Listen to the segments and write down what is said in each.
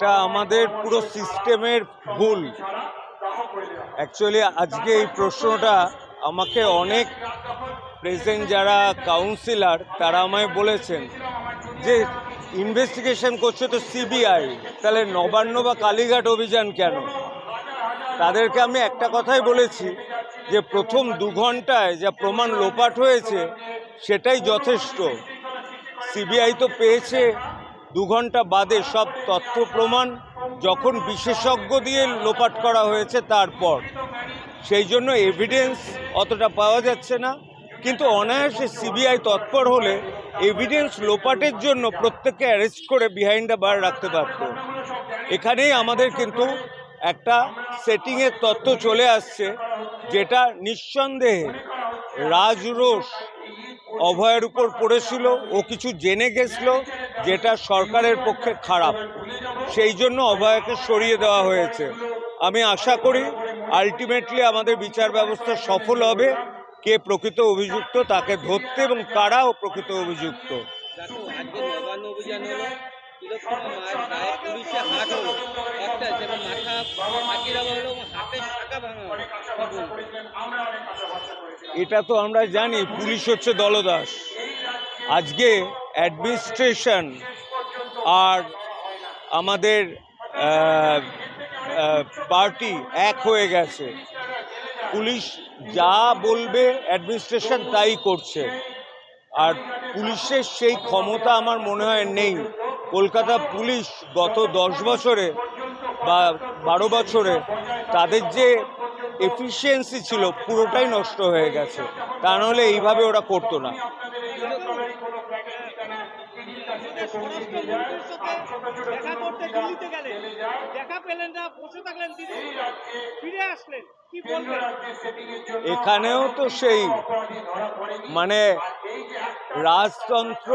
এটা আমাদের পুরো সিস্টেমের ভুল। অ্যাকচুয়ালি আজকে এই প্রশ্নটা আমাকে অনেক প্রেজেন্ট যারা কাউন্সিলর তারা আমায় বলেছেন যে ইনভেস্টিগেশন করছে তো সিবিআই তাহলে নবান্ন বা কালীঘাট অভিযান কেন? তাদেরকে আমি একটা কথাই বলেছি যে প্রথম দু ঘন্টায় যা প্রমাণ লোপাট হয়েছে, সেটাই যথেষ্ট। সিবিআই তো পেয়েছে দু ঘণ্টা বাদে সব তথ্য প্রমাণ, যখন বিশেষজ্ঞ দিয়ে লোপাট করা হয়েছে তারপর। সেই জন্য এভিডেন্স অতটা পাওয়া যাচ্ছে না। কিন্তু অনায়াসে সিবিআই তৎপর হলে এভিডেন্স লোপাটের জন্য প্রত্যেককে অ্যারেস্ট করে বিহাইন্ড দ্য বার রাখতে পারত। এখানেই আমাদের কিন্তু একটা সেটিংয়ের তত্ত্ব চলে আসছে, যেটা নিঃসন্দেহে রাজরোষ অভয়ের উপর পড়েছিল। ও কিছু জেনে গেছিল। যেটা সরকারের পক্ষে খারাপ। সেই জন্য অভয়কে সরিয়ে দেওয়া হয়েছে। আমি আশা করি আলটিমেটলি আমাদের বিচার ব্যবস্থা সফল হবে কে প্রকৃত অভিযুক্ত তাকে ধরতে এবং কারাও প্রকৃত অভিযুক্ত? এটা তো আমরা জানি পুলিশ হচ্ছে দলদাস। আজকে অ্যাডমিনিস্ট্রেশন আর আমাদের পার্টি এক হয়ে গেছে। পুলিশ যা বলবে অ্যাডমিনিস্ট্রেশন তাই করছে। আর পুলিশের সেই ক্ষমতা আমার মনে হয় নেই। কলকাতা পুলিশ গত দশ বছরে বা বারো বছরে তাদের যে এফিসিয়েন্সি ছিল পুরোটাই নষ্ট হয়ে গেছে। তা নাহলে এইভাবে ওরা করতো না। এখানেও তো সেই মানে রাজতন্ত্র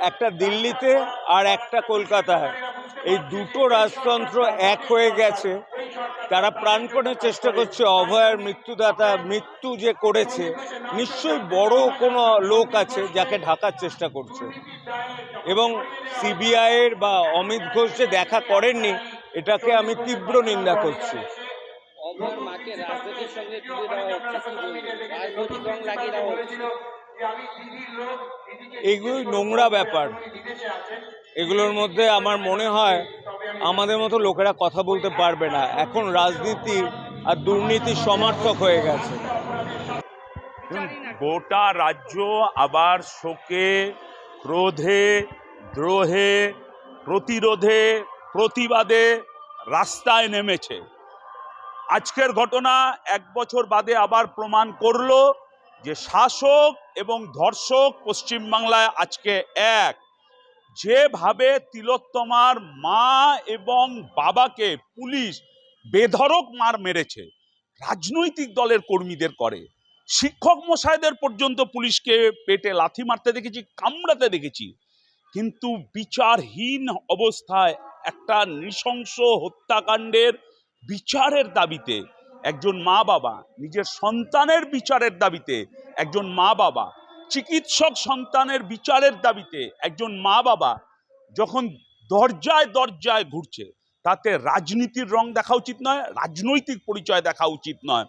একটা দিল্লিতে আর একটা কলকাতায়। এই দুটো রাজতন্ত্র এক হয়ে গেছে। তারা প্রাণপণে চেষ্টা করছে অভয়ের মৃত্যুদাতা, মৃত্যু যে করেছে, নিশ্চয়ই বড় কোনো লোক আছে যাকে ঢাকার চেষ্টা করছে। এবং সিবিআইয়ের বা অমিত ঘোষ যে দেখা করেননি এটাকে আমি তীব্র নিন্দা করছি। এগুলোই নোংরা ব্যাপার। এগুলোর মধ্যে আমার মনে হয় আমাদের মতো লোকেরা কথা বলতে পারবে না। এখন রাজনীতি আর দুর্নীতির সমর্থক হয়ে গেছে। গোটা রাজ্য আবার শোকে ক্রোধে, দ্রোহে, প্রতিরোধে, প্রতিবাদে রাস্তায় নেমেছে। আজকের ঘটনা এক বছর বাদে আবার প্রমাণ করল যে শাসক এবং ধর্ষক পশ্চিমবাংলায় আজকে এক। যেভাবে তিলোত্তমার মা এবং বাবাকে পুলিশ বেধড়ক মার মেরেছে, রাজনৈতিক দলের কর্মীদের করে। শিক্ষক মশাইদের পর্যন্ত পুলিশকে পেটে লাথি মারতে দেখেছি, কামড়াতে দেখেছি। কিন্তু বিচারহীন অবস্থায় একটা নৃশংস হত্যাকাণ্ডের বিচারের দাবিতে একজন মা বাবা, নিজের সন্তানের বিচারের দাবিতে একজন মা বাবা, চিকিৎসক সন্তানের বিচারের দাবিতে একজন মা বাবা যখন দরজায় দরজায় ঘুরছে, তাতে রাজনীতির রং দেখা উচিত নয়, রাজনৈতিক পরিচয় দেখা উচিত নয়।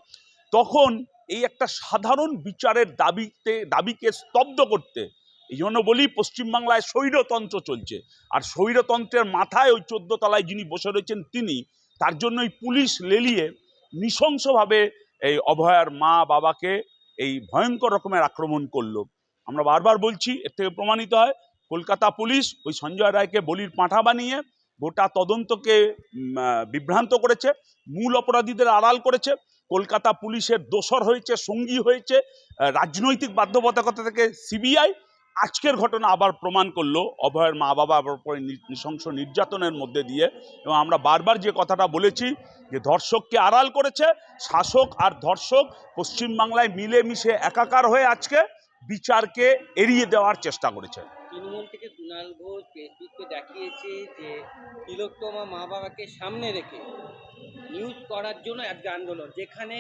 তখন এই একটা সাধারণ বিচারের দাবিতে, দাবিকে স্তব্ধ করতে, এই জন্য বলি পশ্চিমবাংলায় স্বৈরতন্ত্র চলছে। আর স্বৈরতন্ত্রের মাথায় ওই তলায় যিনি বসে রয়েছেন তিনি, তার জন্য জন্যই পুলিশ লেলিয়ে নৃশংসভাবে এই অভয়ার মা বাবাকে এই ভয়ঙ্কর রকমের আক্রমণ করল। আমরা বারবার বলছি, এর থেকে প্রমাণিত হয়, কলকাতা পুলিশ ওই সঞ্জয় রায়কে বলির পাঁঠা বানিয়ে গোটা তদন্তকে বিভ্রান্ত করেছে, মূল অপরাধীদের আড়াল করেছে কলকাতা পুলিশের দোসর হয়েছে, সঙ্গী হয়েছে রাজনৈতিক বাধ্যবাধকতা থেকে সিবিআই। আজকের ঘটনা আবার প্রমাণ করল, অভয়ের মা বাবা নি- নৃশংস নির্যাতনের মধ্যে দিয়ে। এবং আমরা বারবার যে কথাটা বলেছি, যে ধর্ষককে আড়াল করেছে, শাসক আর ধর্ষক পশ্চিমবাংলায় মিলেমিশে একাকার হয়ে আজকে বিচারকে এড়িয়ে দেওয়ার চেষ্টা করেছে। তৃণমূল থেকে কুণাল ঘোষ দেখিয়েছে যে তিলোত্তমা মা বাবাকে সামনে রেখে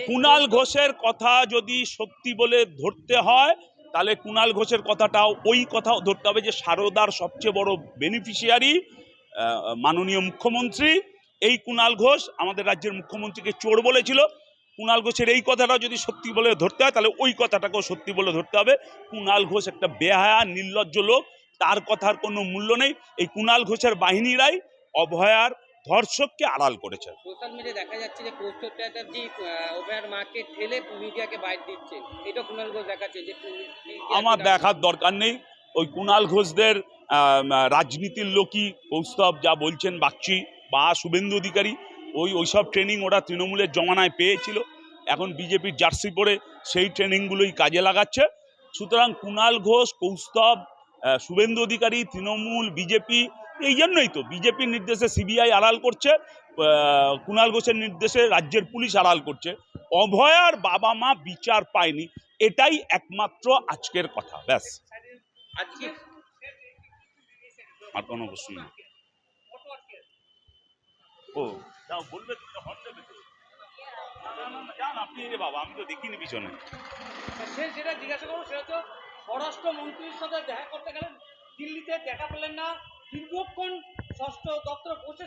কুণাল ঘোষের কথা যদি সত্যি বলে ধরতে হয়, তাহলে কুণাল ঘোষের কথাটাও ওই কথাও ধরতে হবে যে সারদার সবচেয়ে বড় বেনিফিশিয়ারি মাননীয় মুখ্যমন্ত্রী। এই কুণাল ঘোষ আমাদের রাজ্যের মুখ্যমন্ত্রীকে চোর বলেছিল। কুণাল ঘোষের এই কথাটা যদি সত্যি বলে ধরতে হয়, তাহলে ওই কথাটাকেও সত্যি বলে ধরতে হবে। কুণাল ঘোষ একটা বেহায়া, নির্লজ্জ লোক, তার কথার কোনো মূল্য নেই। এই কুণাল ঘোষের বাহিনীরাই অভয়ার ধর্ষককে আড়াল করেছে সোশ্যাল মিডিয়ায় দেখা যাচ্ছে যে চ্যাটার্জি ওভার মাকে ঠেলে মিডিয়াকে বাইর দিচ্ছে। এটা কুণাল ঘোষ দেখাচ্ছে যে আমার দেখার দরকার নেই। ওই কুণাল ঘোষদের রাজনীতির লোকই কৌস্তব যা বলছেন বাগচি বা শুভেন্দু অধিকারী ওই ওইসব ট্রেনিং ওরা তৃণমূলের জমানায় পেয়েছিল। এখন বিজেপির জার্সি পরে সেই ট্রেনিংগুলোই কাজে লাগাচ্ছে। সুতরাং কুণাল ঘোষ কৌস্তব শুভেন্দু অধিকারী তৃণমূল বিজেপি এই জন্যই তো বিজেপির নির্দেশে সিবিআই আড়াল করছে কুণাল ঘোষের নির্দেশে রাজ্যের পুলিশ আড়াল করছে। অভয়ার বাবা মা বিচার পায়নি এটাই একমাত্র আজকের কথা ব্যাস। আর কোনো প্রশ্ন ও। না, তো দেখিনি পিছনে। দেখা করতে গেলেন দিল্লিতে দেখা পেলেন না দীর্ঘক্ষণ ষষ্ঠ দপ্তরে বসে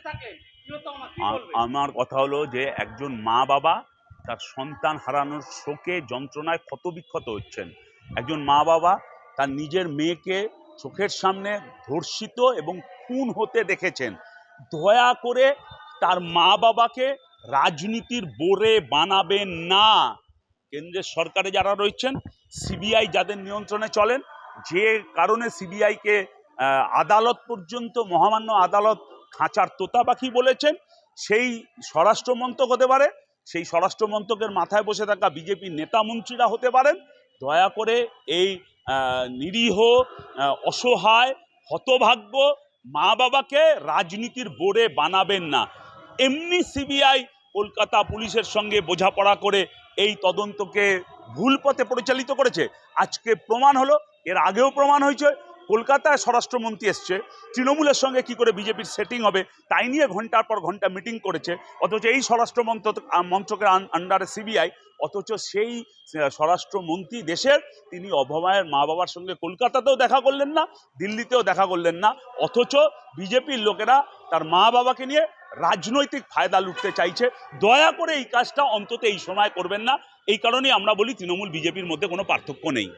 আমার কথা হলো যে একজন মা বাবা তার সন্তান হারানোর শোকে যন্ত্রণায় ক্ষতবিক্ষত হচ্ছেন। একজন মা বাবা তার নিজের মেয়েকে চোখের সামনে ধর্ষিত এবং খুন হতে দেখেছেন। দয়া করে তার মা বাবাকে রাজনীতির বোরে বানাবেন না। কেন্দ্রের সরকারে যারা রয়েছেন সিবিআই যাদের নিয়ন্ত্রণে চলেন যে কারণে সিবিআইকে আদালত পর্যন্ত মহামান্য আদালত খাঁচার তোতা পাখি বলেছেন, সেই স্বরাষ্ট্রমন্ত্রক হতে পারে, সেই স্বরাষ্ট্রমন্ত্রকের মাথায় বসে থাকা বিজেপির নেতা মন্ত্রীরা হতে পারেন। দয়া করে এই নিরীহ অসহায়, হতভাগ্য মা বাবাকে রাজনীতির বোর্ডে বানাবেন না। এমনি সিবিআই কলকাতা পুলিশের সঙ্গে বোঝাপড়া করে এই তদন্তকে ভুল পথে পরিচালিত করেছে। আজকে প্রমাণ হলো, এর আগেও প্রমাণ হয়েছে কলকাতায় স্বরাষ্ট্রমন্ত্রী এসছে, তৃণমূলের সঙ্গে কি করে বিজেপির সেটিং হবে, তাই নিয়ে ঘণ্টার পর ঘণ্টা মিটিং করেছে, অথচ এই স্বরাষ্ট্র মন্ত্র মন্ত্রকের আন্ডারে সিবিআই অথচ সেই স্বরাষ্ট্রমন্ত্রী দেশের, তিনি অভমায়ের মা বাবার সঙ্গে কলকাতাতেও দেখা করলেন না, দিল্লিতেও দেখা করলেন না, অথচ বিজেপির লোকেরা তার মা বাবাকে নিয়ে রাজনৈতিক ফায়দা লুটতে চাইছে, দয়া করে এই কাজটা অন্তত এই সময় করবেন না, এই কারণেই আমরা বলি তৃণমূল বিজেপির মধ্যে কোনো পার্থক্য নেই।